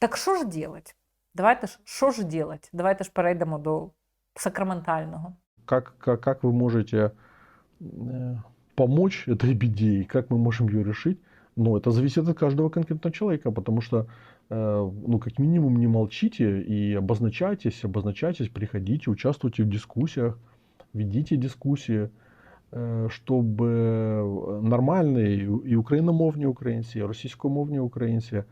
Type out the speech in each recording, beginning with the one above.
Так що ж делать? Давайте ж, що ж делать? Давайте ж перейдемо до сакраментального. Как, как, как вы можете э, помочь этой беде и как мы можем ее решить? Ну, это зависит от каждого конкретного человека, потому что, э, ну, как минимум, не молчите и обозначайтесь, обозначайтесь, приходите, участвуйте в дискуссиях, ведите дискуссии, э, чтобы нормальные и украиномовні українці, і російськомовні українці, е,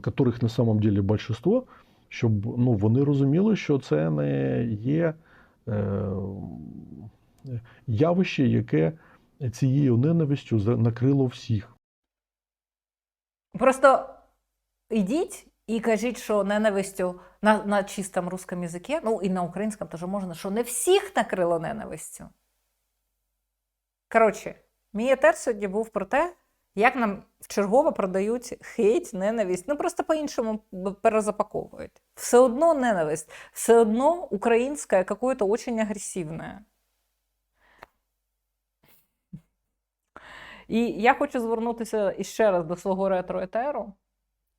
которых на самом деле большинство, щоб ну, вони розуміли, що це не є е, явище, яке цією ненавистю накрило всіх. Просто йдіть і кажіть, що ненавистю на, на чистому русском язикі, ну і на українському теж можна, що не всіх накрило ненавистю. Коротше, мій етер сьогодні був про те, як нам вчергово продають хейт, ненависть. Ну просто по-іншому перезапаковують. Все одно ненависть, все одно українське какое-то очень агресивне. І я хочу звернутися іще раз до свого ретро-етеру.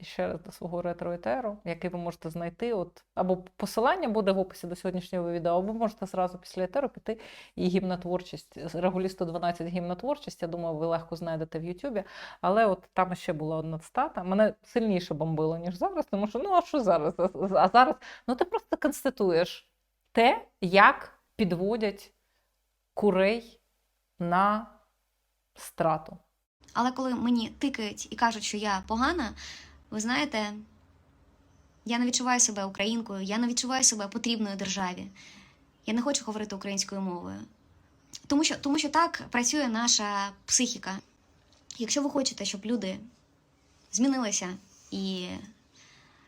Ще раз до свого ретро-етеру, який ви можете знайти. От, або посилання буде в описі до сьогоднішнього відео, або можете зразу після етеру піти і гімнотворчість. Регулі 112 гімнотворчість, я думаю, ви легко знайдете в Ютубі. Але от там ще була одна цитата. Мене сильніше бомбило, ніж зараз, тому що ну а що зараз? А зараз ну ти просто констатуєш те, як підводять курей на страту. Але коли мені тикають і кажуть, що я погана, ви знаєте, я не відчуваю себе українкою, я не відчуваю себе потрібною державі. Я не хочу говорити українською мовою. Тому що, тому що так працює наша психіка. Якщо ви хочете, щоб люди змінилися і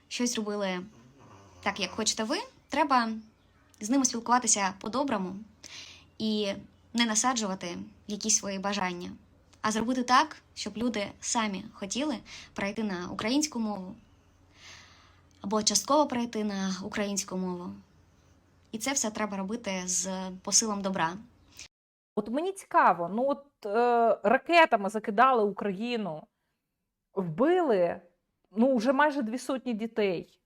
щось робили так, як хочете ви, треба з ними спілкуватися по-доброму і не насаджувати якісь свої бажання а зробити так, щоб люди самі хотіли перейти на українську мову або частково перейти на українську мову. І це все треба робити з посилом добра. От мені цікаво, ну от е, ракетами закидали Україну, вбили ну, вже майже дві сотні дітей.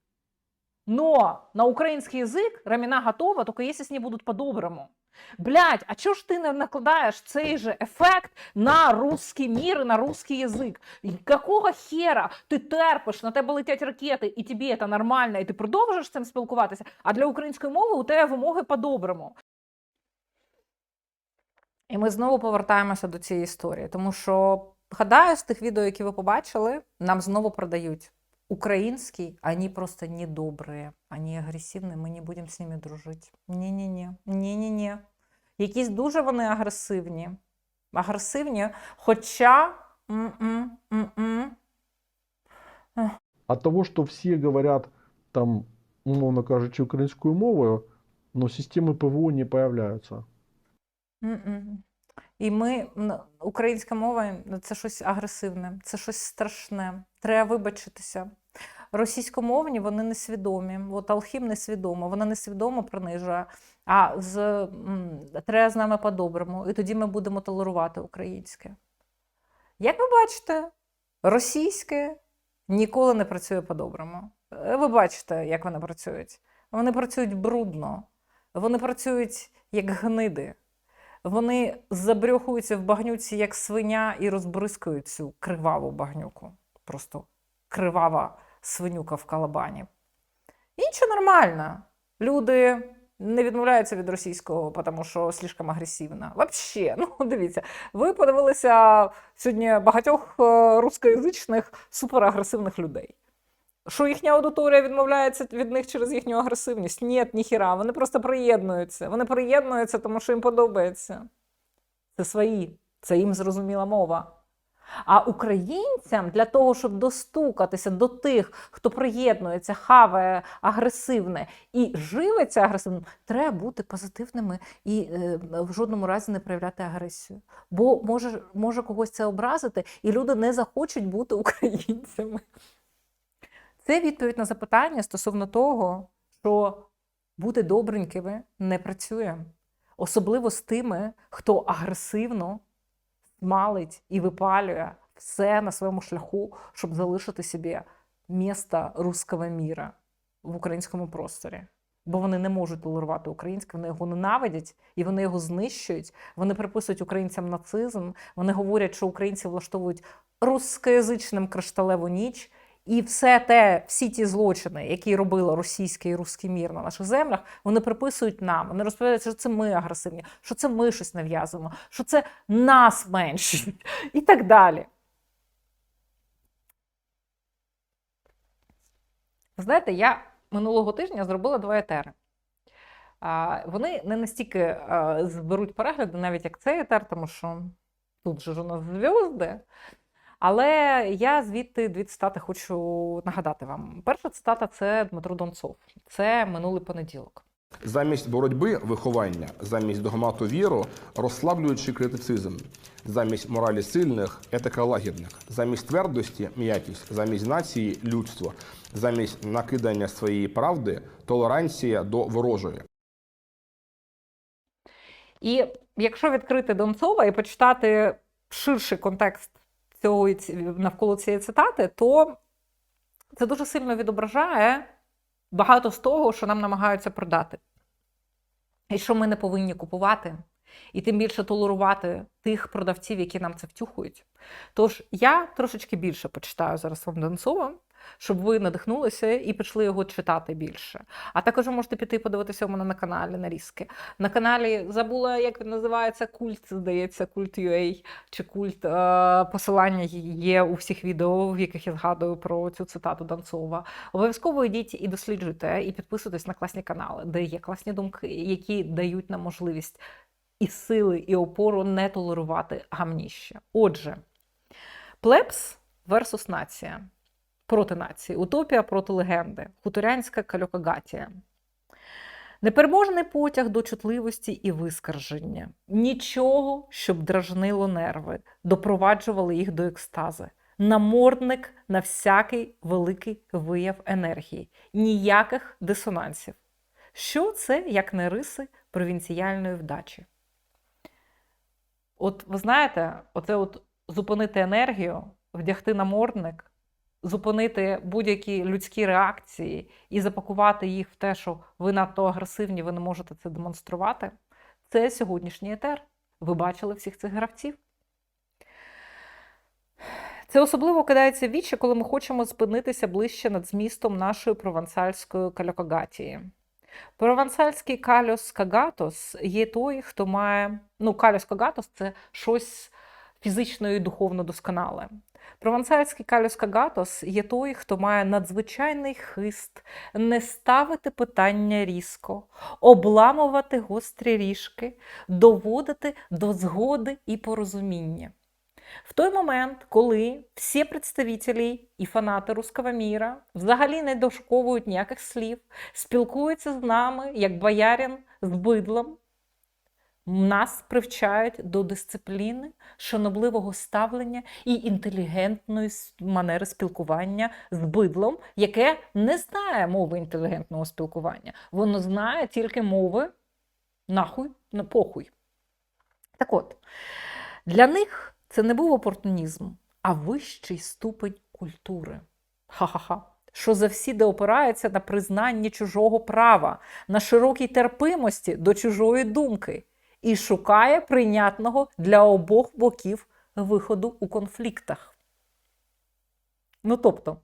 Но на український язик раміна готова, тільки якщо з ней будуть по-доброму. Блять, а чого ж ти не накладаєш цей же ефект на русский мір і на русский язик? І Какого хера ти терпиш, на тебе летять ракети, і тобі це нормально, і ти продовжуєш з цим спілкуватися, а для української мови у тебе вимоги по-доброму. І ми знову повертаємося до цієї історії, тому що гадаю, з тих відео, які ви побачили, нам знову продають український, вони просто недобрі, вони агресивні, ми не будемо з ними дружити. Ні-ні-ні, ні-ні-ні. Якісь дуже вони агресивні. Агресивні, хоча. м-м, м-м. От того, что все говорят там, умовно кажучи, українською мовою, но системы ПВО не появляются. Мгм. І ми, українська мова ну, це щось агресивне, це щось страшне. Треба вибачитися. Російськомовні вони несвідомі. От Алхім несвідомо, вона несвідомо принижує. А з, треба з нами по-доброму. І тоді ми будемо толерувати українське. Як ви бачите, російське ніколи не працює по-доброму. Е, Ви бачите, як вони працюють. Вони працюють брудно, вони працюють як гниди. Вони забрьохуються в багнюці як свиня і розбризкують цю криваву багнюку. Просто кривава свинюка в калабані. Інше нормально. Люди не відмовляються від російського, тому що слишком агресивно. Вообще, ну дивіться, ви подивилися сьогодні багатьох е, рускоязичних суперагресивних людей. Що їхня аудиторія відмовляється від них через їхню агресивність? Ні, ніхіра. Вони просто приєднуються. Вони приєднуються, тому що їм подобається. Це свої, це їм зрозуміла мова. А українцям для того, щоб достукатися до тих, хто приєднується, хаває агресивне і живиться агресивним, треба бути позитивними і е, в жодному разі не проявляти агресію. Бо може, може когось це образити, і люди не захочуть бути українцями. Це відповідь на запитання стосовно того, що бути добренькими не працює. Особливо з тими, хто агресивно смалить і випалює все на своєму шляху, щоб залишити собі місто руского міра в українському просторі. Бо вони не можуть толерувати українське, вони його ненавидять і вони його знищують. Вони приписують українцям нацизм. Вони говорять, що українці влаштовують рускоязичним кришталеву ніч. І все те, всі ті злочини, які робила російський і русський мір на наших землях, вони приписують нам. Вони розповідають, що це ми агресивні, що це ми щось нав'язуємо, що це нас меншують і так далі. Знаєте, я минулого тижня зробила два етери. Вони не настільки а, зберуть перегляди, навіть як цей етер, тому що тут же ж у нас зв'язки. Але я звідти дві цитати хочу нагадати вам. Перша цитата це Дмитро Донцов. Це минулий понеділок. Замість боротьби виховання, замість догмату віру, розслаблюючи критицизм, замість моралі сильних, етика лагідних, замість твердості м'якість, замість нації людство, замість накидання своєї правди, толеранція до ворожої. І якщо відкрити Донцова і почитати ширший контекст цього навколо цієї цитати, то це дуже сильно відображає багато з того, що нам намагаються продати. І що ми не повинні купувати, і тим більше толерувати тих продавців, які нам це втюхують. Тож я трошечки більше почитаю зараз вам Донцова, щоб ви надихнулися і почали його читати більше. А також можете піти подивитися у мене на каналі нарізки. На каналі забула, як він називається культ, здається, культ UA чи культ. Е, посилання є у всіх відео, в яких я згадую про цю цитату Донцова. Обов'язково йдіть і досліджуйте, і підписуйтесь на класні канали, де є класні думки, які дають нам можливість і сили, і опору не толерувати гамніще. Отже, плебс versus нація. Проти нації, утопія проти легенди, хуторянська кальокагатія. Непереможний потяг до чутливості і вискарження. Нічого, щоб дражнило нерви, допроваджували їх до екстази. Намордник на всякий великий вияв енергії, ніяких дисонансів. Що це, як не риси провінціальної вдачі? От ви знаєте, оце от зупинити енергію, вдягти намордник, зупинити будь-які людські реакції і запакувати їх в те, що ви надто агресивні, ви не можете це демонструвати. Це сьогоднішній етер. Ви бачили всіх цих гравців. Це особливо кидається в вічі, коли ми хочемо спинитися ближче над змістом нашої провансальської калякагатії. Провансальський кальос кагатос є той, хто має. Ну, кальос кагатос це щось фізично і духовно досконале. Провансальський калюс кагатос є той, хто має надзвичайний хист не ставити питання різко, обламувати гострі ріжки, доводити до згоди і порозуміння. В той момент, коли всі представителі і фанати руского міра взагалі не дошковують ніяких слів, спілкуються з нами як боярин з бидлом, нас привчають до дисципліни, шанобливого ставлення і інтелігентної манери спілкування з бидлом, яке не знає мови інтелігентного спілкування. Воно знає тільки мови нахуй, на похуй. Так от, для них це не був опортунізм, а вищий ступень культури. Ха-ха-ха. Що завсіди опирається на признанні чужого права, на широкій терпимості до чужої думки і шукає прийнятного для обох боків виходу у конфліктах. Ну тобто,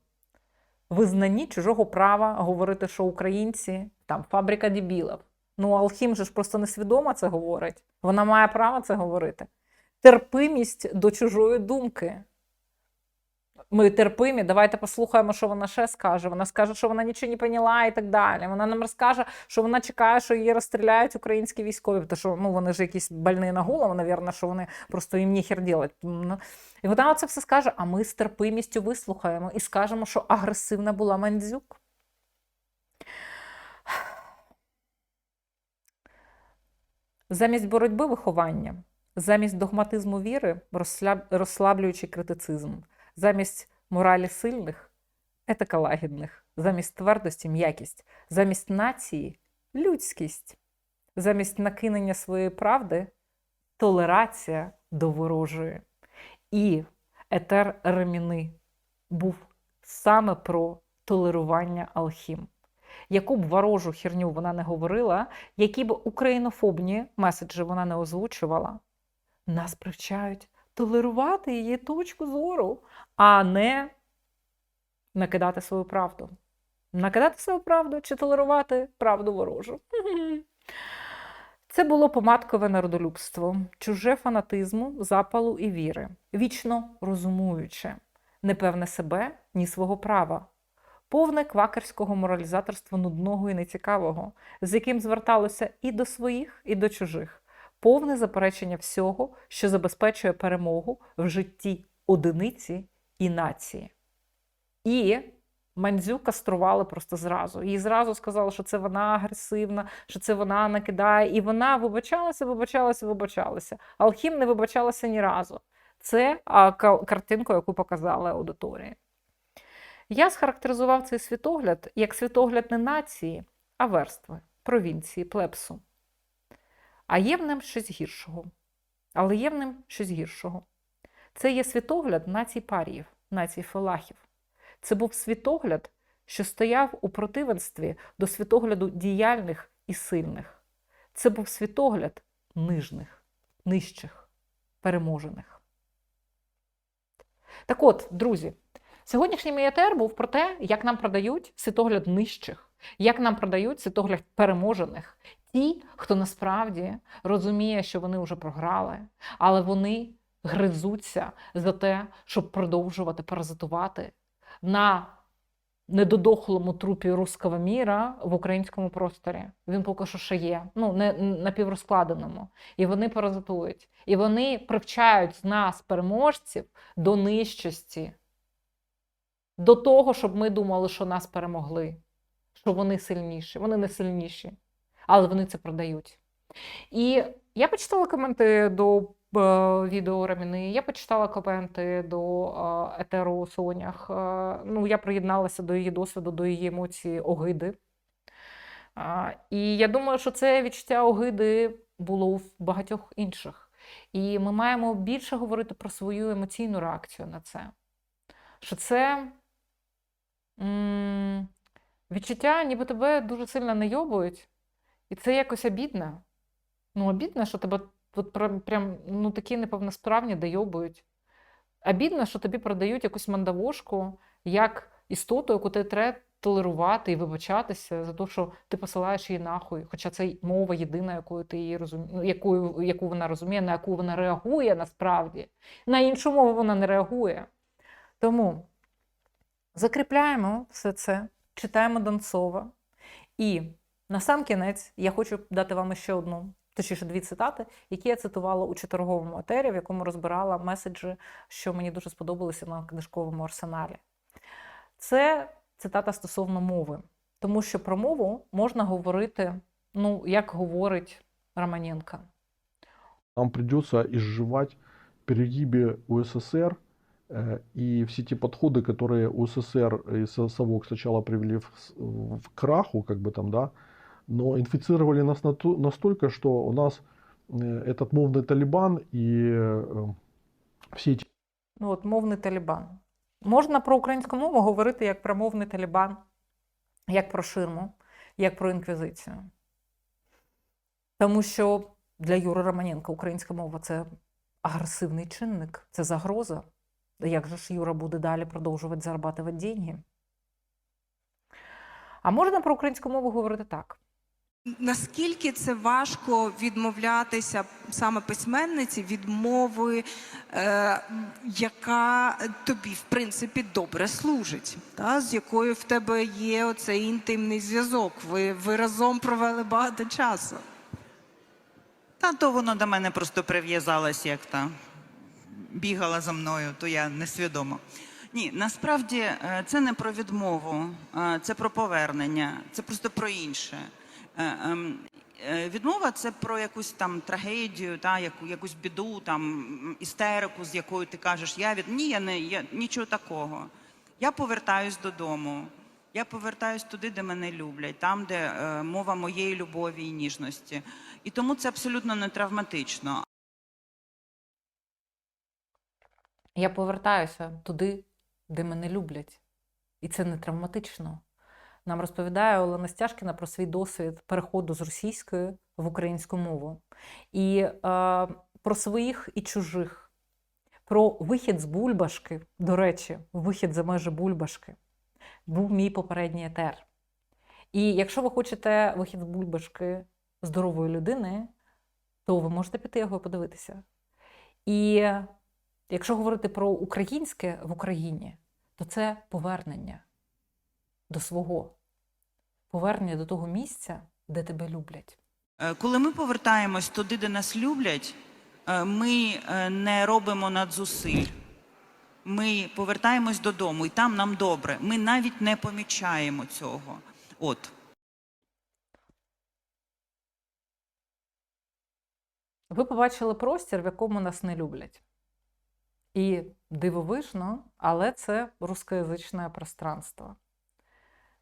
визнанні чужого права говорити, що українці там фабрика дебілів. Ну, Алхім же ж просто несвідомо це говорить. Вона має право це говорити. Терпимість до чужої думки. Ми терпимі, давайте послухаємо, що вона ще скаже. Вона скаже, що вона нічого не поняла і так далі. Вона нам розкаже, що вона чекає, що її розстріляють українські військові, тому що ну, вони ж якісь больні на голову, навірно, що вони просто їм ніхер делать. Ну, І вона це все скаже, а ми з терпимістю вислухаємо і скажемо, що агресивна була Мандзюк. Замість боротьби виховання, замість догматизму віри розслаб... розслаблюючий критицизм, замість моралі сильних етика лагідних, замість твердості м'якість, замість нації людськість, замість накинення своєї правди толерація до ворожої. І етер реміни був саме про толерування Алхім. Яку б ворожу херню вона не говорила, які б українофобні меседжі вона не озвучувала, нас привчають толерувати її точку зору, а не накидати свою правду. Накидати свою правду чи толерувати правду ворожу. Це було помадкове народолюбство, чуже фанатизму, запалу і віри, вічно розумуюче, непевне себе, ні свого права, повне квакерського моралізаторства нудного і нецікавого, з яким зверталося і до своїх, і до чужих, повне заперечення всього, що забезпечує перемогу в житті одиниці і нації. І Мандзю кастрували просто зразу. Їй зразу сказали, що це вона агресивна, що це вона накидає. І вона вибачалася, вибачалася, вибачалася. Алхім не вибачалася ні разу. Це картинку, яку показали аудиторії. Я схарактеризував цей світогляд як світогляд не нації, а верстви, провінції, плепсу. А є в ним щось гіршого. Але є в ним щось гіршого. Це є світогляд націй паріїв, націй фалахів. Це був світогляд, що стояв у противенстві до світогляду діяльних і сильних. Це був світогляд нижних, нижчих, переможених. Так от, друзі, сьогоднішній мій був про те, як нам продають світогляд нижчих, як нам продають світогляд переможених. Ті, хто насправді розуміє, що вони вже програли, але вони гризуться за те, щоб продовжувати паразитувати на недодохлому трупі руского міра в українському просторі. Він поки що ще є, ну не напіврозкладеному. І вони паразитують. І вони привчають з нас, переможців, до нижчості, до того, щоб ми думали, що нас перемогли, що вони сильніші. Вони не сильніші, але вони це продають. І я почитала коменти до е, відео Раміни, я почитала коменти до е, етеру Сонях. Е, ну, я приєдналася до її досвіду, до її емоції огиди. І я думаю, що це відчуття огиди було в багатьох інших. І ми маємо більше говорити про свою емоційну реакцію на це. Що це м, відчуття, ніби тебе дуже сильно найобують, і це якось обідно. Ну, обідно, що тебе от прям, ну, такі неповносправні дойобують. Обідно, що тобі продають якусь мандавошку як істоту, яку ти треба толерувати і вибачатися за те, що ти посилаєш її нахуй. Хоча це мова єдина, якою ти її розуміє, яку, яку вона розуміє, на яку вона реагує насправді. На іншу мову вона не реагує. Тому закріпляємо все це, читаємо Донцова. І на сам кінець я хочу дати вам ще одну, точніше дві цитати, які я цитувала у четверговому етері, в якому розбирала меседжі, що мені дуже сподобалися на книжковому арсеналі. Це цитата стосовно мови, тому що про мову можна говорити, ну, як говорить Романенко. Нам придется изживать перегибы УССР э, и все те подходы, которые УССР и Со- Совок сначала привели в, с- в краху, как бы там, да, но инфицировали нас на ту- настолько, что у нас э, этот мовный Талибан и э, все эти Ну, от мовний Талібан. Можна про українську мову говорити як про мовний Талібан, як про ширму, як про інквізицію. Тому що для Юри Романенка українська мова це агресивний чинник, це загроза. Як же ж Юра буде далі продовжувати зарабатувати деньги? А можна про українську мову говорити так. Наскільки це важко відмовлятися саме письменниці від мови, е, яка тобі в принципі добре служить, та, з якою в тебе є оцей інтимний зв'язок? Ви, ви разом провели багато часу. Та то воно до мене просто прив'язалось, як та бігала за мною, то я несвідомо. Ні, насправді е, це не про відмову, е, це про повернення, це просто про інше. Е, ем, е, Відмова це про якусь там трагедію, та яку якусь біду, там істерику, з якою ти кажеш, я від ні, я не я нічого такого. Я повертаюсь додому. Я повертаюсь туди, де мене люблять, там, де е, мова моєї любові і ніжності. І тому це абсолютно не травматично. Я повертаюся туди, де мене люблять. І це не травматично. Нам розповідає Олена Стяжкіна про свій досвід переходу з російської в українську мову. І е, про своїх і чужих, про вихід з бульбашки, до речі, вихід за межі бульбашки, був мій попередній етер. І якщо ви хочете вихід з бульбашки здорової людини, то ви можете піти його подивитися. І якщо говорити про українське в Україні, то це повернення до свого, повернення до того місця, де тебе люблять. Е, Коли ми повертаємось туди, де нас люблять, е, ми е, не робимо надзусиль. Ми повертаємось додому, і там нам добре. Ми навіть не помічаємо цього. От. Ви побачили простір, в якому нас не люблять. І дивовижно, але це рускоязичне пространство.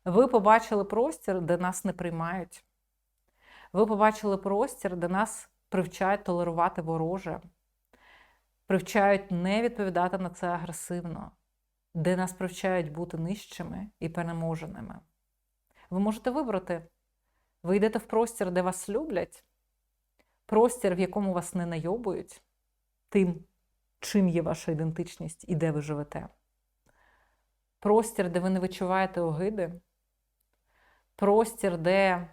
Ви побачили простір, де нас не приймають. Ви побачили простір, де нас привчають толерувати вороже, привчають не відповідати на це агресивно, де нас привчають бути нижчими і переможеними. Ви можете вибрати. Ви йдете в простір, де вас люблять, простір, в якому вас не найобують, тим, чим є ваша ідентичність і де ви живете. Простір, де ви не відчуваєте огиди, простір, де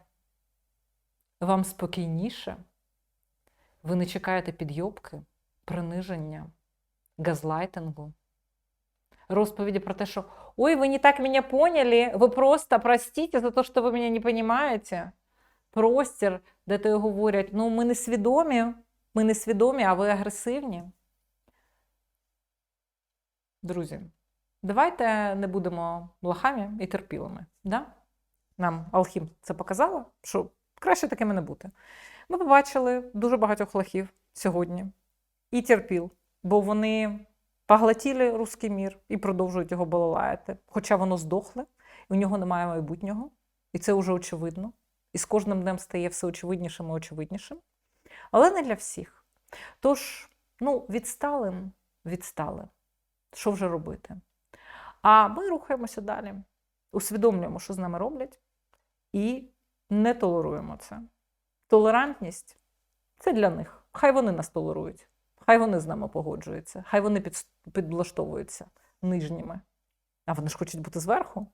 вам спокійніше, ви не чекаєте підйобки, приниження, газлайтингу, розповіді про те, що «Ой, ви не так мене поняли, ви просто простите за те, що ви мене не розумієте». Простір, де то говорять, ну ми не свідомі, ми не свідомі, а ви агресивні. Друзі, давайте не будемо лохами і терпілими. Да? Нам Алхім це показало, що краще такими не бути. Ми побачили дуже багатьох лохів сьогодні і терпіл, бо вони поглотіли руський мір і продовжують його балалаяти. Хоча воно здохле, і у нього немає майбутнього, і це вже очевидно. І з кожним днем стає все очевиднішим і очевиднішим. Але не для всіх. Тож, ну, відстали, відстали. Що вже робити? А ми рухаємося далі, усвідомлюємо, що з нами роблять, і не толеруємо це. Толерантність це для них. Хай вони нас толерують, хай вони з нами погоджуються, хай вони під, підлаштовуються нижніми. А вони ж хочуть бути зверху.